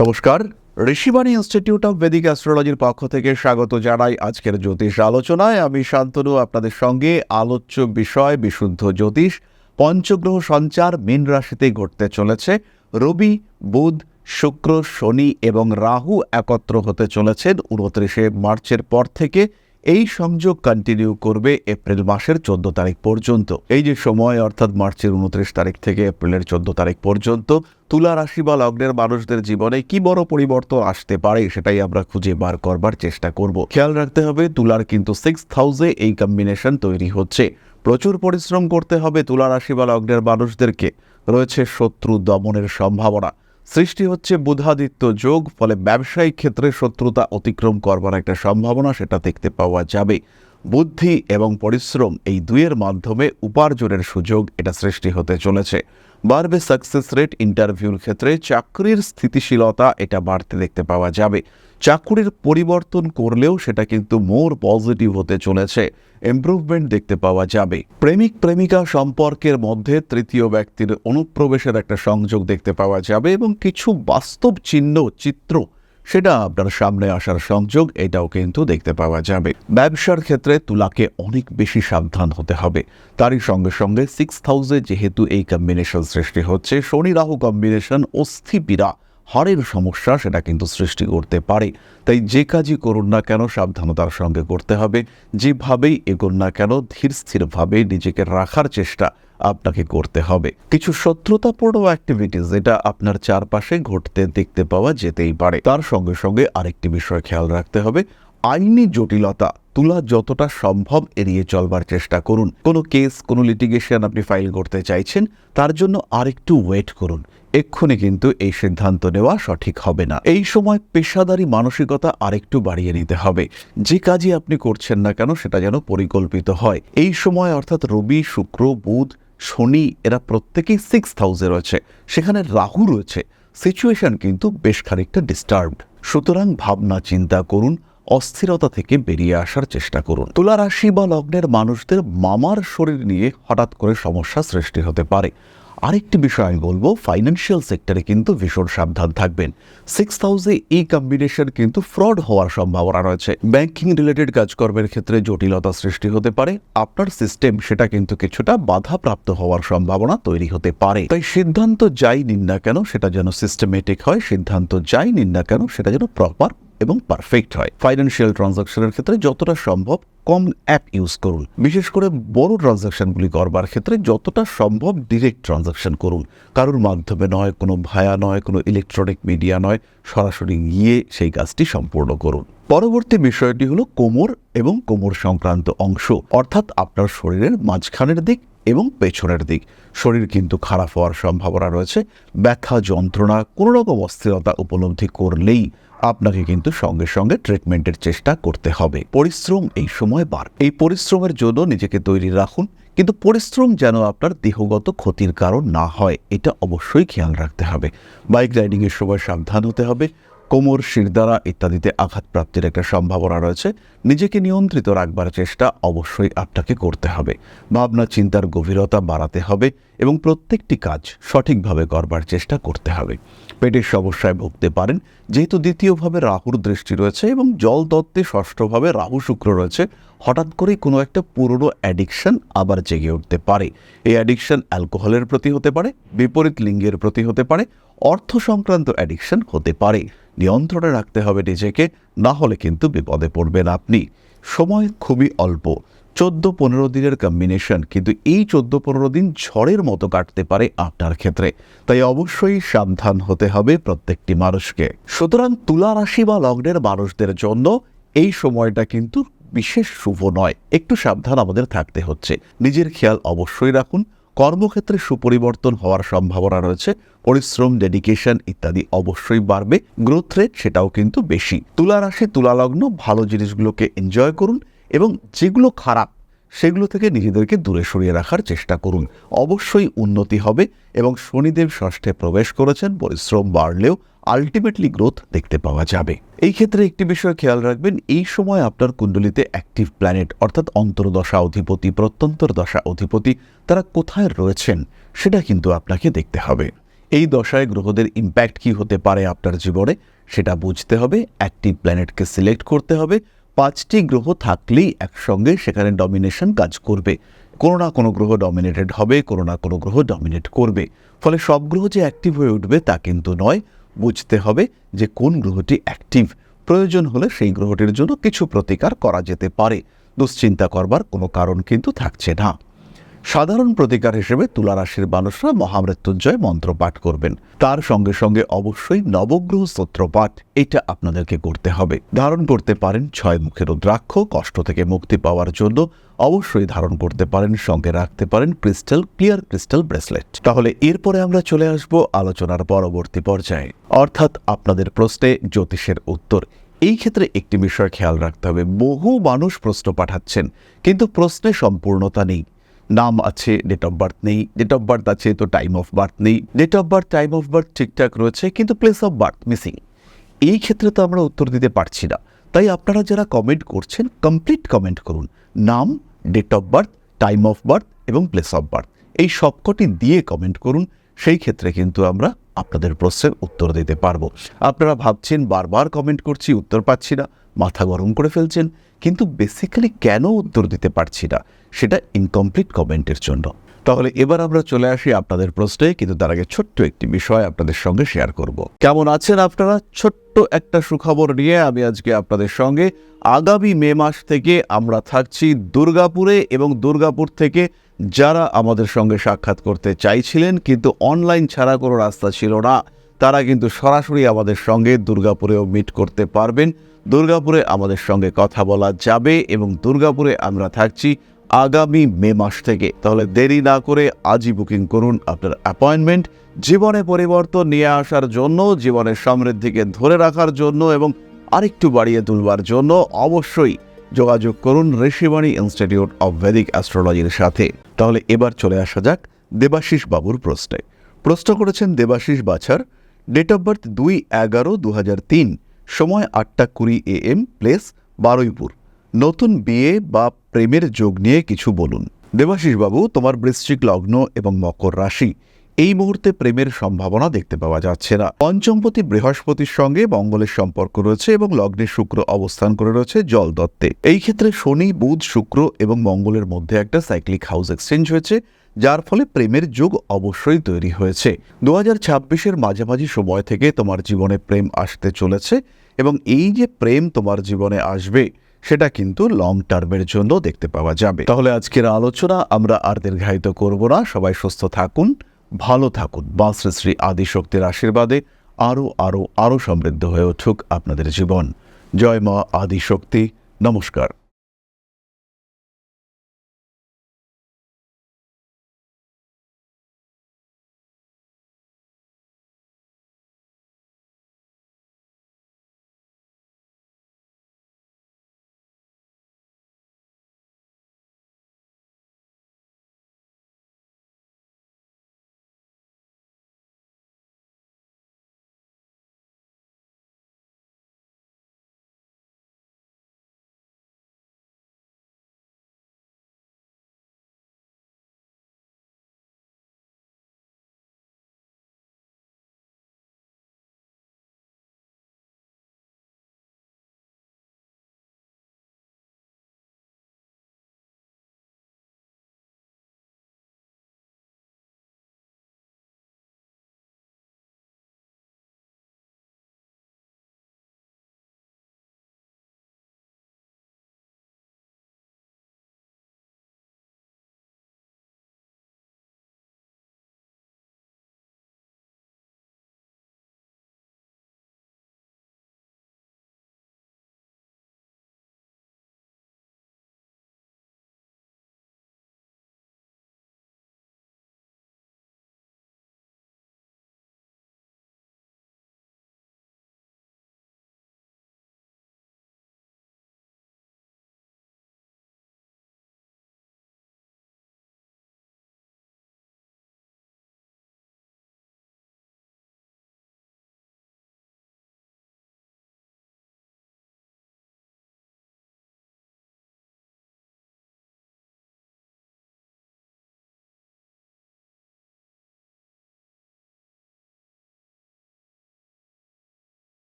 নমস্কার। Rishibani institute of বেদিক অ্যাস্ট্রোলজির পক্ষ থেকে স্বাগত জানাই আজকের জ্যোতিষ আলোচনায়। আমি শান্তনু, আপনাদের সঙ্গে আলোচ্য বিষয় বিশুদ্ধ জ্যোতিষ, পঞ্চগ্রহ সঞ্চার মীন রাশিতে ঘটতে চলেছে। রবি, বুধ, শুক্র, শনি এবং রাহু একত্র হতে চলেছেন। উনত্রিশে মার্চের পর থেকে এই সংযোগ কন্টিনিউ করবে এপ্রিল মাসের চোদ্দ তারিখ পর্যন্ত। এই যে সময়, অর্থাৎ মার্চের উনত্রিশ তারিখ থেকে এপ্রিলের চোদ্দ তারিখ পর্যন্ত, তুলা রাশি বা লগ্নের মানুষদের জীবনে কি বড় পরিবর্তন আসতে পারে সেটাই আমরা খুঁজে বার করবার চেষ্টা করব। খেয়াল রাখতে হবে, তুলার কিন্তু সিক্স হাউসে এই কম্বিনেশন তৈরি হচ্ছে। প্রচুর পরিশ্রম করতে হবে তুলা রাশি বা লগ্নের মানুষদেরকে। রয়েছে শত্রু দমনের সম্ভাবনা। সৃষ্টি হচ্ছে বুধাদিত্য যোগ, ফলে ব্যবসায়িক ক্ষেত্রে শত্রুতা অতিক্রম করবার একটা সম্ভাবনা সেটা দেখতে পাওয়া যাবে। বুদ্ধি এবং পরিশ্রম এই দুইয়ের মাধ্যমে উপার্জনের সুযোগ এটা সৃষ্টি হতে চলেছে। বাড়বে সাকসেস রেট ইন্টারভিউর ক্ষেত্রে চাকরির স্থিতিশীলতা এটা বাড়তে দেখতে পাওয়া যাবে। চাকরির পরিবর্তন করলেও সেটা কিন্তু মোর পজিটিভ হতে চলেছে। ইমপ্রুভমেন্ট দেখতে পাওয়া যাবে। প্রেমিক প্রেমিকা সম্পর্কের মধ্যে তৃতীয় ব্যক্তির অনুপ্রবেশের একটা সংযোগ দেখতে পাওয়া যাবে এবং কিছু বাস্তব চিহ্ন, চিত্র সেটা আপনার সামনে আসার সংযোগ, এটাও কিন্তু দেখতে পাওয়া যাবে। ব্যবসার ক্ষেত্রে তুলাকে অনেক বেশি সাবধান হতে হবে। তারই সঙ্গে সঙ্গে সিক্স থাউজে যেহেতু এই কম্বিনেশন সৃষ্টি হচ্ছে, শনি রাহু কম্বিনেশন অস্থিপীড়া হাড়ের সমস্যা সেটা কিন্তু সৃষ্টি করতে পারে। তাই যে কাজই করুন না কেন, সাবধানতার সঙ্গে করতে হবে। যেভাবেই এগোন না কেন ধীর স্থিরভাবে নিজেকে রাখার চেষ্টা আপনাকে করতে হবে। কিছু শত্রুতাপূর্ণ অ্যাক্টিভিটিস যেটা আপনার চারপাশে ঘটতে, দেখতে পাওয়া যেতেই পারে। তার সঙ্গে সঙ্গে আরেকটি বিষয় খেয়াল রাখতে হবে। আইনি জটিলতা তুলা যতটা সম্ভব এড়িয়ে চলবার চেষ্টা করুন। কোনো কেস কোনো লিটিগেশন আপনি ফাইল করতে চাইছেন, তার জন্য আরেকটু ওয়েট করুন। এক্ষুনি কিন্তু এই সিদ্ধান্ত নেওয়া সঠিক হবে না। এই সময় পেশাদারি মানসিকতা আরেকটু বাড়িয়ে নিতে হবে। যে কাজই আপনি করছেন না কেন, সেটা যেন পরিকল্পিত হয়। এই সময় অর্থাৎ রবি, শুক্র, বুধ শনি এরা প্রত্যেকেই সিক্স হাউসে রয়েছে। সেখানে রাহু রয়েছে। সিচুয়েশন কিন্তু বেশ খানিকটা ডিস্টার্বড সুতরাং ভাবনা চিন্তা করুন, অস্থিরতা থেকে বেরিয়ে আসার চেষ্টা করুন। তুলা রাশি বা লগ্নের মানুষদের মামার শরীর নিয়ে হঠাৎ করে সমস্যা সৃষ্টি হতে পারে। আরেকটি বিষয় আমি বলব ফাইন্যান্সিয়াল সেক্টরে কিন্তু ভীষণ সাবধান থাকবেন। সিক্স হাউসে এই কম্বিনেশন কিন্তু ফ্রড হওয়ার সম্ভাবনা রয়েছে। ব্যাংকিং রিলেটেড কাজকর্মের ক্ষেত্রে জটিলতা সৃষ্টি হতে পারে। আপনার সিস্টেম সেটা কিন্তু কিছুটা বাধাপ্রাপ্ত হওয়ার সম্ভাবনা তৈরি হতে পারে। তাই সিদ্ধান্ত যাই নিন না কেন, সেটা যেন সিস্টেমেটিক হয়। সিদ্ধান্ত যাই নিন না কেন, সেটা যেন প্রপার এবং পারফেক্ট হয়। ফাইন্যান্সিয়াল ট্রানজাকশনের ক্ষেত্রে যতটা সম্ভব কম অ্যাপ ইউজ করুন। বিশেষ করে বড় ট্রানজাকশনগুলি করবার ক্ষেত্রে যতটা সম্ভব ডিরেক্ট ট্রানজাকশন করুন। কারোর মাধ্যমে নয়, কোনো ভায়া নয়, কোনো ইলেকট্রনিক মিডিয়া নয়, সরাসরি গিয়ে সেই কাজটি সম্পূর্ণ করুন। পরবর্তী বিষয়টি হলো কোমর এবং কোমর সংক্রান্ত অংশ, অর্থাৎ আপনার শরীরের মাঝখানের দিক এবং পেছনের দিক। শরীর কিন্তু খারাপ হওয়ার সম্ভাবনা রয়েছে। ব্যাখ্যা যন্ত্রণা, কোনো রকম অস্থিরতা উপলব্ধি করলেই আপনাকে কিন্তু সঙ্গে সঙ্গে ট্রিটমেন্টের চেষ্টা করতে হবে। পরিশ্রম এই সময় বার। এই পরিশ্রমের জন্য নিজেকে তৈরি রাখুন, কিন্তু পরিশ্রম যেন আপনার দেহগত ক্ষতির কারণ না হয়, এটা অবশ্যই খেয়াল রাখতে হবে। বাইক রাইডিংয়ের সময় সাবধান হতে হবে কোমর শিরদারা ইত্যাদিতে আঘাতপ্রাপ্তির একটা সম্ভাবনা রয়েছে। নিজেকে নিয়ন্ত্রিত রাখবার চেষ্টা অবশ্যই আপনাকে করতে হবে। ভাবনা, চিন্তার গভীরতা বাড়াতে হবে এবং প্রত্যেকটি কাজ সঠিকভাবে করবার চেষ্টা করতে হবে। পেটের সমস্যায় ভুগতে পারেন, যেহেতু দ্বিতীয়ভাবে রাহুর দৃষ্টি রয়েছে এবং জল দত্তে ষষ্ঠভাবে রাহু শুক্র রয়েছে, হঠাৎ করেই কোনো একটা পুরনো অ্যাডিকশন আবার জেগে উঠতে পারে। এই অ্যাডিকশন অ্যালকোহলের প্রতি হতে পারে, বিপরীত লিঙ্গের প্রতি হতে পারে, অর্থ সংক্রান্ত অ্যাডিকশন হতে পারে। নিয়ন্ত্রণে রাখতে হবে নিজেকে, না হলে কিন্তু বিপদে পড়বেন আপনি। সময় খুবই অল্প। চোদ্দ পনেরো দিনের কম্বিনেশন কিন্তু এই চোদ্দ পনেরো দিন ঝড়ের মতো কাটতে পারে আপনার ক্ষেত্রে। তাই অবশ্যই সাবধান হতে হবে প্রত্যেকটি মানুষকে। সুতরাং তুলা রাশি বা লগ্নের মানুষদের জন্য এই সময়টা কিন্তু বিশেষ শুভ নয়। একটু সাবধান আমাদের থাকতে হচ্ছে। নিজের খেয়াল অবশ্যই রাখুন। কর্মক্ষেত্রে সুপরিবর্তন হওয়ার সম্ভাবনা রয়েছে, পরিশ্রম ডেডিকেশন ইত্যাদি অবশ্যই বাড়বে গ্রোথ রেট সেটাও কিন্তু বেশি। তুলা রাশি তুলালগ্ন ভালো জিনিসগুলোকে এনজয় করুন এবং যেগুলো খারাপ সেগুলো থেকে নিজেদেরকে দূরে সরিয়ে রাখার চেষ্টা করুন। অবশ্যই উন্নতি হবে এবং শনিদেব ষষ্ঠে প্রবেশ করেছেন, পরিশ্রম বাড়লেও আলটিমেটলি গ্রোথ দেখতে পাওয়া যাবে। এই ক্ষেত্রে একটি বিষয় খেয়াল রাখবেন, এই সময় আপনার কুণ্ডলিতে অ্যাক্টিভ প্ল্যানেট অর্থাৎ অন্তর্দশা অধিপতি, প্রত্যন্তর দশা অধিপতি তারা কোথায় রয়েছেন, সেটা কিন্তু আপনাকে দেখতে হবে। এই দশায় গ্রহদের ইম্প্যাক্ট কি হতে পারে আপনার জীবনে, সেটা বুঝতে হবে অ্যাক্টিভ প্ল্যানেটকে সিলেক্ট করতে হবে পাঁচটি গ্রহ থাকলেই একসঙ্গে সেখানে ডমিনেশন কাজ করবে। কোনো না কোনো গ্রহ ডমিনেটেড হবে, কোনো না কোনো গ্রহ ডমিনেট করবে। ফলে সব গ্রহ যে অ্যাক্টিভ হয়ে উঠবে তা কিন্তু নয়। বুঝতে হবে যে কোন গ্রহটি অ্যাক্টিভ প্রয়োজন হলে সেই গ্রহটির জন্য কিছু প্রতিকার করা যেতে পারে। দুশ্চিন্তা করবার কোনো কারণ কিন্তু থাকছে না। সাধারণ প্রতিকার হিসেবে তুলা রাশির মানুষরা মহামৃত্যুঞ্জয় মন্ত্র পাঠ করবেন। তার সঙ্গে সঙ্গে অবশ্যই নবগ্রহ স্তোত্র পাঠ, এটা আপনাদেরকে করতে হবে। ধারণ করতে পারেন ছয় মুখের রুদ্রাক্ষ, কষ্ট থেকে মুক্তি পাওয়ার জন্য অবশ্যই ধারণ করতে পারেন, সঙ্গে রাখতে পারেন ক্রিস্টাল, ক্লিয়ার ক্রিস্টাল ব্রেসলেট। তাহলে এরপরে আমরা চলে আসব আলোচনার পরবর্তী পর্যায়ে। অর্থাৎ আপনাদের প্রশ্নে জ্যোতিষের উত্তর। এই ক্ষেত্রে একটি বিষয় খেয়াল রাখতে হবে। বহু মানুষ প্রশ্ন পাঠাচ্ছেন, কিন্তু প্রশ্নে সম্পূর্ণতা নেই। নাম আছে ডেট অফ বার্থ নেই ডেট অফ বার্থ আছে তো টাইম অফ বার্থ নেই date of birth time of birth ঠিকঠাক রয়েছে কিন্তু প্লেস অফ বার্থ মিসিং এই ক্ষেত্রে তো আমরা উত্তর দিতে পারছি না। তাই আপনারা যারা কমেন্ট করছেন কমপ্লিট কমেন্ট করুন। নাম date of birth time of birth এবং প্লেস অফ বার্থ এই সবকটি দিয়ে কমেন্ট করুন। সেই ক্ষেত্রে কিন্তু আমরা আপনাদের প্রশ্নের উত্তর দিতে পারব। আপনারা ভাবছেন বারবার কমেন্ট করছি, উত্তর পাচ্ছি না। মাথা গরম করে ফেলছেন, কিন্তু বেসিক্যালি কেন উত্তর দিতে পারছি না? সেটা ইনকমপ্লিট কমেন্টের জন্য। তাহলে এবার আমরা চলে আসি আপনাদের প্রশ্নে, কিন্তু তার আগে ছোট্ট একটি বিষয় আপনাদের সঙ্গে শেয়ার করব। কেমন আছেন আপনারা? ছোট্ট একটা সুখবর নিয়ে আমি আজকে আপনাদের সঙ্গে। আগামী মে মাস থেকে আমরা থাকছি দুর্গাপুরে এবং দুর্গাপুর থেকে যারা আমাদের সঙ্গে সাক্ষাৎ করতে চাইছিলেন, কিন্তু অনলাইন ছাড়া কোনো রাস্তা ছিল না, তারা কিন্তু সরাসরি আমাদের সঙ্গে দুর্গাপুরেও মিট করতে পারবেন। দুর্গাপুরে আমাদের সঙ্গে কথা বলা যাবে এবং দুর্গাপুরে আমরা থাকছি আগামী মে মাস থেকে। তাহলে দেরি না করে আজই বুকিং করুন আপনার অ্যাপয়েন্টমেন্ট জীবনে পরিবর্তন নিয়ে আসার জন্য, জীবনের সমৃদ্ধিকে ধরে রাখার জন্য এবং আরেকটু বাড়িয়ে তুলবার জন্য অবশ্যই যোগাযোগ করুন ঋষিবাণী ইনস্টিটিউট অব ভেদিক অ্যাস্ট্রোলজির সাথে। তাহলে এবার চলে আসা যাক দেবাশিস বাবুর প্রশ্নে। প্রশ্ন করেছেন Debashis Bachhar date of birth দুই এগারো দু তিন। সময় আটটা কুড়ি এ এম প্লেস বারুইপুর। নতুন বিয়ে বা প্রেমের যোগ নিয়ে কিছু বলুন। দেবাশিসবাবু, তোমার বৃশ্চিক লগ্ন এবং মকর রাশি। এই মুহূর্তে প্রেমের সম্ভাবনা দেখতে পাওয়া যাচ্ছে না। পঞ্চমপতি বৃহস্পতির সঙ্গে মঙ্গলের সম্পর্ক রয়েছে এবং লগ্নে শুক্র অবস্থান করে রয়েছে জল দত্তে। এই ক্ষেত্রে শনি, বুধ, শুক্র এবং মঙ্গলের মধ্যে একটা সাইক্লিক হাউস এক্সচেঞ্জ হয়েছে, যার ফলে প্রেমের যোগ অবশ্যই তৈরি হয়েছে। দু হাজার ছাব্বিশের মাঝামাঝি সময় থেকে তোমার জীবনে প্রেম আসতে চলেছে এবং এই যে প্রেম তোমার জীবনে আসবে, সেটা কিন্তু লং টার্মের জন্য দেখতে পাওয়া যাবে। তাহলে আজকের আলোচনা আমরা আর দীর্ঘায়িত করব না। সবাই সুস্থ থাকুন। ভালো থাকুন। বা শ্রী আদিশক্তির আশীর্বাদে আরও আরও আরও সমৃদ্ধ হয়ে উঠুক আপনাদের জীবন। জয় মা আদিশক্তি। নমস্কার।